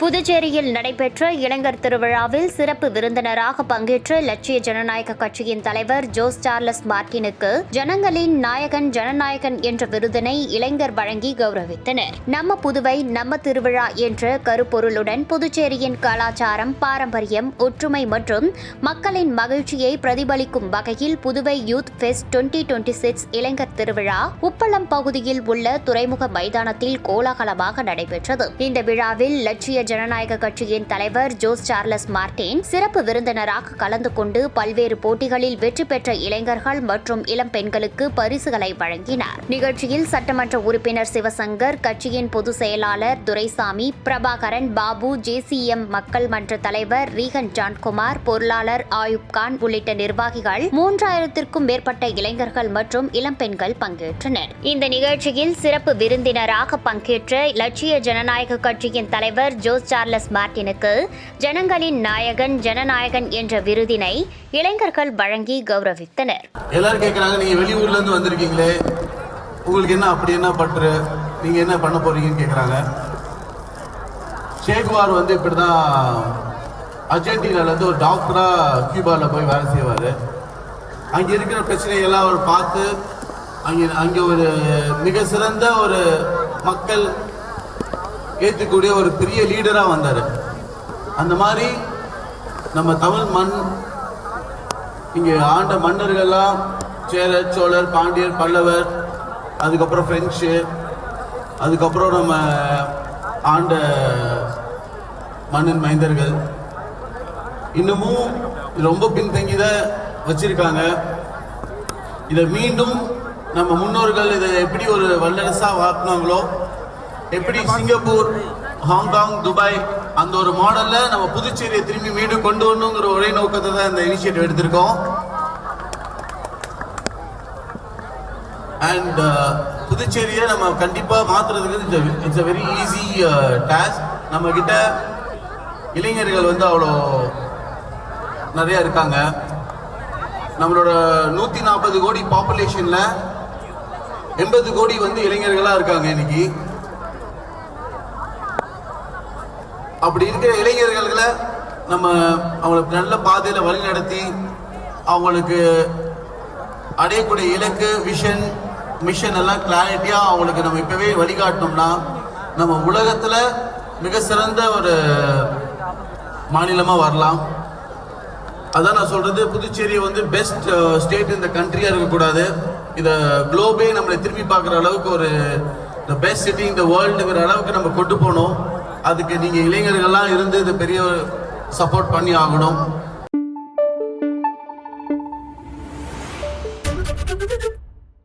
புதுச்சேரியில் நடைபெற்ற இளைஞர் திருவிழாவில் சிறப்பு விருந்தினராக பங்கேற்ற லட்சிய ஜனநாயக கட்சியின் தலைவர் ஜோஸ் சார்லஸ் மார்டினுக்கு ஜனங்களின் நாயகன் ஜனநாயகன் என்ற விருதினை இளைஞர் வழங்கி கௌரவித்தனர். நம்ம புதுவை நம்ம திருவிழா என்ற கருப்பொருளுடன் புதுச்சேரியின் கலாச்சாரம் பாரம்பரியம் ஒற்றுமை மற்றும் மக்களின் மகிழ்ச்சியை பிரதிபலிக்கும் வகையில் Puduvai youth fest twenty twenty six இளைஞர் திருவிழா உப்பளம் பகுதியில் உள்ள துறைமுக மைதானத்தில் கோலாகலமாக நடைபெற்றது. இந்த விழாவில் லட்சிய ஜனநாயக கட்சியின் தலைவர் ஜோஸ் சார்லஸ் மார்டின் சிறப்பு விருந்தினராக கலந்து கொண்டு பல்வேறு போட்டிகளில் வெற்றி பெற்ற இளைஞர்கள் மற்றும் இளம் பெண்களுக்கு பரிசுகளை வழங்கினார். நிகழ்ச்சியில் சட்டமன்ற உறுப்பினர் சிவசங்கர் கட்சியின் பொதுச் செயலாளர் துரைசாமி பிரபாகரன் பாபு ஜேசிஎம் மக்கள் மன்ற தலைவர் ரீகன் ஜான்குமார் பொருளாளர் ஆயுப் கான் உள்ளிட்ட நிர்வாகிகள் மூன்றாயிரத்திற்கும் மேற்பட்ட இளைஞர்கள் மற்றும் இளம் பெண்கள் பங்கேற்றனர். இந்த நிகழ்ச்சியில் சிறப்பு விருந்தினராக பங்கேற்ற லட்சிய ஜனநாயக கட்சியின் தலைவர் ஜோ ஜோஸ் சார்லஸ் மார்டினுக்கு ஜனங்களின் நாயகன் ஜனநாயகன் என்ற விருதினை இளைஞர்கள் வழங்கி கௌரவித்தனர். எல்லாரும் கேட்குறாங்க நீங்கள் வெளியூர்ல இருந்து வந்திருக்கீங்களே. உங்களுக்கு என்ன அப்படி என்ன பற்று? நீங்கள் என்ன பண்ண போறீங்கன்னு கேட்குறாங்க ஷேக்வார் வந்து இப்படி தான் அர்ஜென்டினாலேருந்து ஒரு டாக்டராக கியூபாவில் போய் வேலை செய்வார். அங்கே இருக்கிற பிரச்சனையெல்லாம் அவர் பார்த்து அங்கே அங்கே ஒரு மிக சிறந்த ஒரு மக்கள் ஏற்றக்கூடிய ஒரு பெரிய லீடராக வந்தார். அந்த மாதிரி நம்ம தமிழ் மண் இங்கே ஆண்ட மன்னர்கள்லாம் சேரர் சோழர் பாண்டியர் பல்லவர் அதுக்கப்புறம் பிரெஞ்சு அதுக்கப்புறம் நம்ம ஆண்ட மன்னன் மைந்தர்கள். இன்னமும் ரொம்ப பின்தங்கி தான் வச்சிருக்காங்க. இதை மீண்டும் நம்ம முன்னோர்கள் இதை எப்படி ஒரு வல்லரசா வாக்குனாங்களோ எப்படி சிங்கப்பூர் ஹாங்காங் துபாய் அந்த ஒரு மாடல்ல நம்ம புதுச்சேரியை திரும்பி மீண்டும் கொண்டு வரணுங்கிற ஒரே நோக்கத்தை தான் இந்த இனிஷியேட்டிவ் எடுத்திருக்கோம். அண்ட் uh, புதுச்சேரியை நம்ம கண்டிப்பா மாத்துறதுக்கு it's a very easy task நம்ம கிட்ட இளைஞர்கள் வந்து அவ்வளோ நிறைய இருக்காங்க. நம்மளோட நூத்தி நாற்பது கோடி பாப்புலேஷன்ல எண்பது கோடி வந்து இளைஞர்களா இருக்காங்க இன்னைக்கு. அப்படி இருக்கிற இளைஞர்களை நம்ம அவங்களுக்கு நல்ல பாதையில் வழி நடத்தி அவங்களுக்கு அடையக்கூடிய இலக்கு விஷன் மிஷன் எல்லாம் கிளாரிட்டியாக அவங்களுக்கு நம்ம இப்போவே வழிகாட்டினோம்னா நம்ம உலகத்தில் மிக சிறந்த ஒரு மாநிலமாக வரலாம். அதான் நான் சொல்கிறது புதுச்சேரி வந்து பெஸ்ட் ஸ்டேட் uh, இந்த கண்ட்ரியாக இருக்கக்கூடாது. இதை குளோபே நம்மளை திரும்பி பார்க்குற அளவுக்கு ஒரு த பெஸ்ட் சிட்டி இந்த வேர்ல்டுங்கிற அளவுக்கு நம்ம கொண்டு போகணும் அதுக்கு நீங்க இளைஞர்கள்லாம் இருந்து இது பெரிய சப்போர்ட் பண்ணி ஆகணும்.